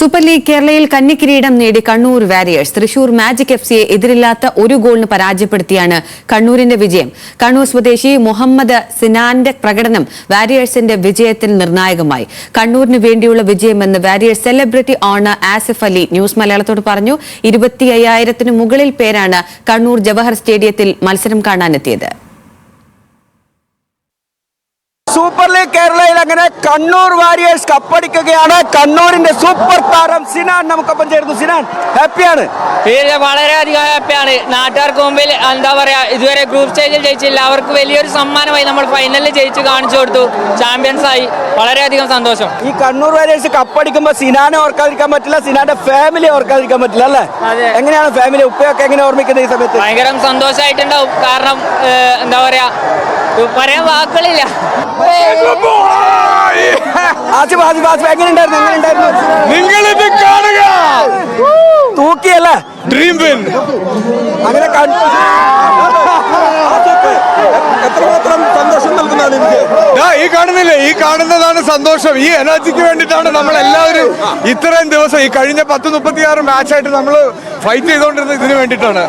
Super league കേരളയിൽ കന്നിക്കിരീടം നേടി Kannur warriors. Thrissur magic F സിയെ എതിരില്ലാത്ത ഒരു ഗോളിന് പരാജയപ്പെടുത്തിയാണ് കണ്ണൂരിന്റെ വിജയം. കണ്ണൂർ സ്വദേശി മുഹമ്മദ് സിനാന്റെ പ്രകടനം വാരിയേഴ്സിന്റെ വിജയത്തിൽ നിർണായകമായി. കണ്ണൂരിന് വേണ്ടിയുള്ള വിജയമെന്ന് warriors celebrity owner Asif Ali news മലയാളത്തോട് പറഞ്ഞു. ഇരുപത്തി അയ്യായിരത്തിന് മുകളിൽ പേരാണ് കണ്ണൂർ ജവഹർ സ്റ്റേഡിയത്തിൽ മത്സരം കാണാനെത്തിയത് സൂപ്പർ ലീഗ് കേരളയിൽ അങ്ങനെ കണ്ണൂർ വാരിയേഴ്സ് കപ്പടിക്കുകയാണ്. കണ്ണൂരിന്റെ സൂപ്പർ താരം സിനാൻ നമുക്കൊപ്പം ചേരുന്നു. സിനാൻ ഹാപ്പിയാണ് വളരെ വളരെയധികം ഹാപ്പിയാണ് നാട്ടുകാർക്ക് മുമ്പിൽ എന്താ പറയാ ഇതുവരെ ഗ്രൂപ്പ് സ്റ്റേജിൽ ജയിച്ചില്ല. അവർക്ക് വലിയൊരു സമ്മാനമായി നമ്മൾ ഫൈനലിൽ ജയിച്ച് കാണിച്ചു കൊടുത്തു. ചാമ്പ്യൻസ് ആയി. വളരെയധികം സന്തോഷം. ഈ കണ്ണൂർ വാരിയേഴ്സ് കപ്പടിക്കുമ്പോ സിനാനെ ഓർക്കാതിരിക്കാൻ പറ്റില്ല. സിനാന്റെ ഫാമിലി ഓർക്കാതിരിക്കാൻ പറ്റില്ല അല്ലേ? എങ്ങനെയാണ് ഫാമിലി ഉപ്പയൊക്കെ എങ്ങനെ ഓർമ്മിക്കുന്നത് ഈ സമയത്ത്? ഭയങ്കര സന്തോഷമായിട്ടുണ്ടാവും കാരണം എന്താ പറയാ പറയാൻ വാക്കുകളില്ല. ആസിഫ് ആസിഫ് ആസിഫ് എങ്ങനെ ഉണ്ടായിരുന്നു എങ്ങനെ ഉണ്ടായിരുന്നു നിങ്ങളിത് കാണുക. തൂക്കിയല്ലേ. ഡ്രീം വിൻ അങ്ങനെ എത്രമാത്രം സന്തോഷം നൽകുന്നതാണ് എനിക്ക് ഈ കാണുന്നില്ലേ? ഈ കാണുന്നതാണ് സന്തോഷം. ഈ എനർജിക്ക് വേണ്ടിയിട്ടാണ് നമ്മൾ എല്ലാവരും ഇത്രയും ദിവസം ഈ കഴിഞ്ഞ പത്ത് മുപ്പത്തിയാറ് മാച്ചായിട്ട് നമ്മൾ ഫൈറ്റ് ചെയ്തുകൊണ്ടിരുന്നത് ഇതിനു വേണ്ടിയിട്ടാണ്.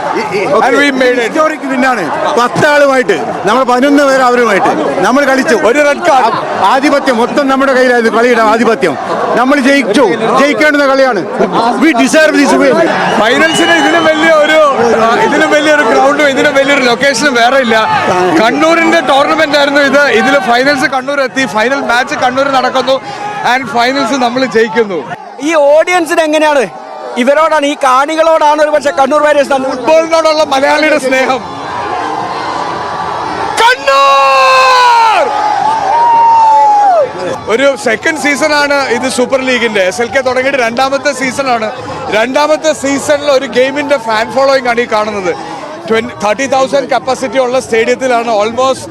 ഹിസ്റ്റോറിക് വിന്നാണ് പത്താളുമായിട്ട് നമ്മൾ പതിനൊന്ന് പേര് അവരുമായിട്ട്. നമ്മൾ കളിച്ചു. ഒരു റെഡ് കാർഡ് ആധിപത്യം. മൊത്തം നമ്മുടെ കയ്യിലായിരുന്നു കളിയുടെ ആധിപത്യം. നമ്മൾ ജയിച്ചു. ജയിക്കേണ്ടുന്ന കളിയാണ്. വി ഡിസേർവ് ദിസ് വിൻ ഫൈനൽസിന് ഇതിലും വലിയ ഒരു ഇതിലും ഇതിനും വലിയൊരു ഗ്രൗണ്ടും ഇതിലും വലിയൊരു ലൊക്കേഷനും വേറെ ഇല്ല. കണ്ണൂരിന്റെ ടൂർണമെന്റ് ആയിരുന്നു ഇത്. ഇതിൽ ഫൈനൽസ് കണ്ണൂർ എത്തി ഫൈനൽ മാച്ച് കണ്ണൂർ നടക്കുന്നു. ആൻഡ് ഫൈനൽസ് നമ്മൾ ജയിക്കുന്നു. ഈ ഓഡിയൻസിന് എങ്ങനെയാണ്? ഇവരോടാണ് ഈ കാണികളോടാണ് ഒരു പക്ഷെ കണ്ണൂർ വാരിയേഴ്സ് ഫുട്ബോളിനോടുള്ള മലയാളിയുടെ സ്നേഹം. കണ്ണൂർ! ഒരു സെക്കൻഡ് സീസൺ ആണ് ഇത് സൂപ്പർ ലീഗിന്റെ എസ് എൽ കെ തുടങ്ങിയിട്ട് രണ്ടാമത്തെ സീസൺ ആണ്. രണ്ടാമത്തെ സീസണിൽ ഒരു ഗെയിമിന്റെ ഫാൻ ഫോളോയിങ് ആണ് ഈ കാണുന്നത്. തേർട്ടി തൗസൻഡ് കപ്പാസിറ്റി ഉള്ള സ്റ്റേഡിയത്തിലാണ് almost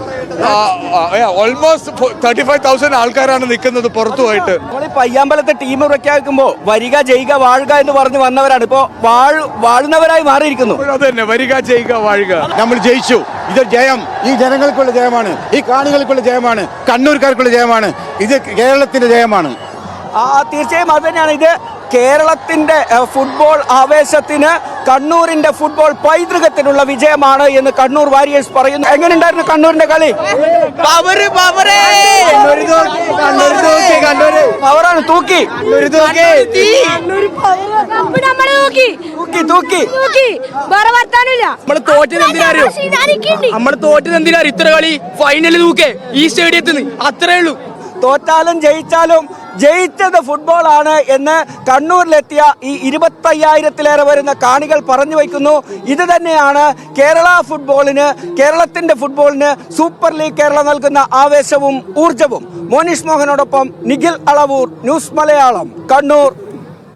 almost thirty five thousand ആൾക്കാരാണ് നിൽക്കുന്നത് പുറത്തുമായിട്ട് പയ്യാമ്പലത്തെ ടീം പ്രഖ്യാപിക്കുമ്പോൾ വരിക ജയിക വാഴുക എന്ന് പറഞ്ഞു വന്നവരാണ്. ഇപ്പോ വാഴ് വാഴുന്നവരായി മാറിയിരിക്കുന്നു. അത് തന്നെ വരിക ജയിക വാഴുക. നമ്മൾ ജയിച്ചു. ഇത് ജയം. ഈ ജനങ്ങൾക്കുള്ള ജയമാണ്. ഈ കാണികൾക്കുള്ള ജയമാണ്. കണ്ണൂർക്കാർക്കുള്ള ജയമാണ്. ഇത് കേരളത്തിന്റെ ജയമാണ്. ആ തീർച്ചയായും അത് തന്നെയാണ്. ഇത് കേരളത്തിന്റെ ഏഹ്, ഫുട്ബോൾ ആവേശത്തിന് കണ്ണൂരിന്റെ ഫുട്ബോൾ പൈതൃകത്തിനുള്ള വിജയമാണ് എന്ന് കണ്ണൂർ വാരിയേഴ്സ് പറയുന്നു. എങ്ങനെയുണ്ടായിരുന്നു കണ്ണൂരിന്റെ കളി? പവറാണ് തൂക്കി. കപ്പ് നമ്മൾ നമ്മൾ തൂക്കി നമ്മൾ തോറ്റത് എന്തിനാറിയോ നമ്മൾ തോറ്റത് എന്തിനാറിയോ ഇത്ര കളി ഫൈനലിൽ തൂക്കേ. ഈ സ്റ്റേഡിയത്തിൽ നിന്ന് അത്രേ ഉള്ളൂ. തോറ്റാലും ജയിച്ചാലും ജയിച്ചത് ഫുട്ബോൾ ആണ് എന്ന് കണ്ണൂരിലെത്തിയ ഈ ഇരുപത്തയ്യായിരത്തിലേറെ വരുന്ന കാണികൾ പറഞ്ഞു വയ്ക്കുന്നു. ഇത് തന്നെയാണ് കേരള ഫുട്ബോളിന് കേരളത്തിന്റെ ഫുട്ബോളിന് സൂപ്പർ ലീഗ് കേരള നൽകുന്ന ആവേശവും ഊർജവും. മോനിഷ് മോഹനോടൊപ്പം നിഖിൽ അളവൂർ ന്യൂസ് മലയാളം കണ്ണൂർ.